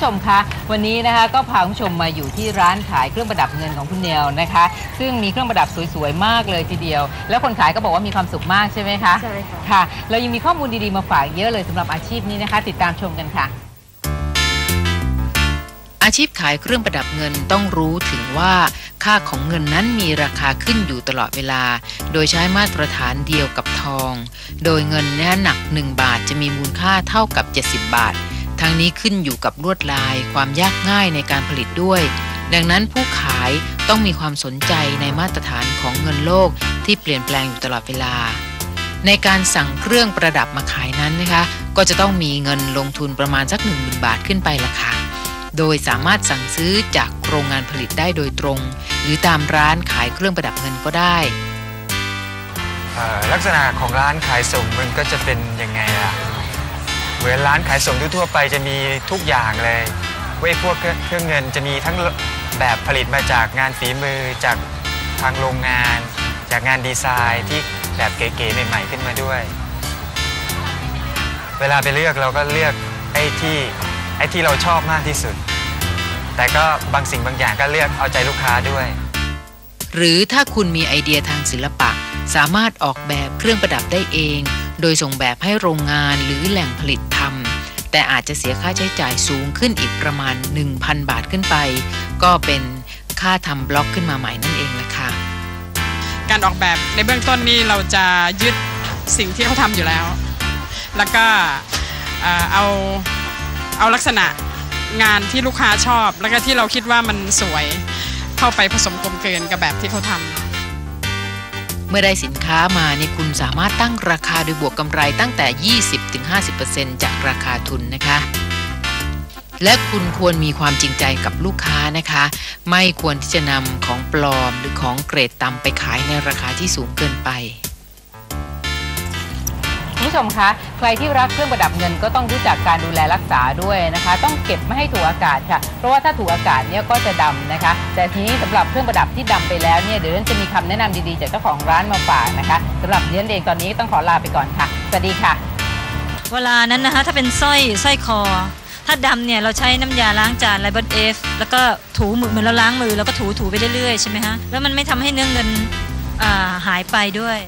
ผู้ชมคะวันนี้นะคะก็พาคุณผู้ชมมาอยู่ที่ร้านขายเครื่องประดับเงินของคุณเนลนะคะ ซึ่งมีเครื่องประดับสวยๆมากเลยทีเดียว แล้วคนขายก็บอกว่ามีความสุขมากใช่ไหมคะใช่ค่ะค่ะ เรายังมีข้อมูลดีๆมาฝากเยอะเลยสำหรับอาชีพนี้นะคะ ติดตามชมกันค่ะ อาชีพขายเครื่องประดับเงินต้องรู้ถึงว่าค่าของเงินนั้นมีราคาขึ้นอยู่ตลอดเวลา โดยใช้มาตรฐานเดียวกับทอง โดยเงินเนี้หนัก 1 บาทจะมีมูลค่าเท่ากับ 70 บาท ทั้งนี้ขึ้นอยู่กับลวดลายความยากง่ายในการผลิตด้วย ดังนั้นผู้ขายต้องมีความสนใจในมาตรฐานของเงินโลกที่เปลี่ยนแปลงอยู่ตลอดเวลา ในการสั่งเครื่องประดับมาขายนั้นนะคะ ก็จะต้องมีเงินลงทุนประมาณสัก 1 0,000 บาทขึ้นไปละค่ะโดยสามารถสั่งซื้อจากโรงงานผลิตได้โดยตรง หรือตามร้านขายเครื่องประดับเงินก็ได้ลักษณะของร้านขายส่งมันก็จะเป็นยังไงล่ะ มือนร้านขายส่งทั่วไปจะมีทุกอย่างเลยเว้ยพวกเครื่องเงินจะมีทั้งแบบผลิตมาจากงานฝีมือจากทางโรงงาน จากงานดีไซน์ที่แบบเก๋ๆใหม่ๆขึ้นมาด้วย เวลาไปเลือกเราก็เลือกไอ้ที่ไอ้ที่เราชอบมากที่สุด แต่ก็บางสิ่งบางอย่างก็เลือกเอาใจลูกค้าด้วย หรือถ้าคุณมีไอเดียทางศิลปะ สามารถออกแบบเครื่องประดับได้เอง โดยส่งแบบให้โรงงานหรือแหล่งผลิตทำแต่อาจจะเสียค่าใช้จ่ายสูงขึ้นอีกประมาณ 1,000 บาทขึ้นไป ก็เป็นค่าทำบล็อกขึ้นมาใหม่นั่นเองแหละค่ะการออกแบบในเบื้องต้นนี่เราจะยึดสิ่งที่เขาทำอยู่แล้ว แล้วก็เอ่อเอาเอาลักษณะงานที่ลูกค้าชอบ แล้วก็ที่เราคิดว่ามันสวยเข้าไปผสมกลมเกินกับแบบที่เขาทำ เมื่อได้สินค้ามาเนี่ยคุณสามารถตั้งราคาโดยบวกกำไรตั้งแต่ 20-50%จากราคาทุนนะคะและคุณควรมีความจริงใจกับลูกค้านะคะ ไม่ควรที่จะนำของปลอมหรือของเกรดต่ำไปขายในราคาที่สูงเกินไป คุณผู้ชมคะใครที่รักเครื่องประดับเงินก็ต้องรู้จักการดูแลรักษาด้วยนะคะ ต้องเก็บไม่ให้ถูกอากาศค่ะ เพราะว่าถ้าถูกอากาศเนี่ยก็จะดำนะคะ แต่ทีนี้สำหรับเครื่องประดับที่ดำไปแล้วเนี่ยเดี๋ยวจะมีคำแนะนำดีๆจากเจ้าของร้านมาฝากนะคะสำหรับเรียนเองตอนนี้ต้องขอลาไปก่อนค่ะสวัสดีค่ะ เวลานั้นนะคะถ้าเป็นสร้อยสร้อยคอ ถ้าดำเนี่ยเราใช้น้ำยาล้างจานไลบอนเอฟแล้วก็ถูมือเหมือนเราล้างมือแล้วก็ถูถูไปเรื่อยๆใช่ไหมฮะแล้วมันไม่ทำให้เนื้อเงินอ่าหายไปด้วย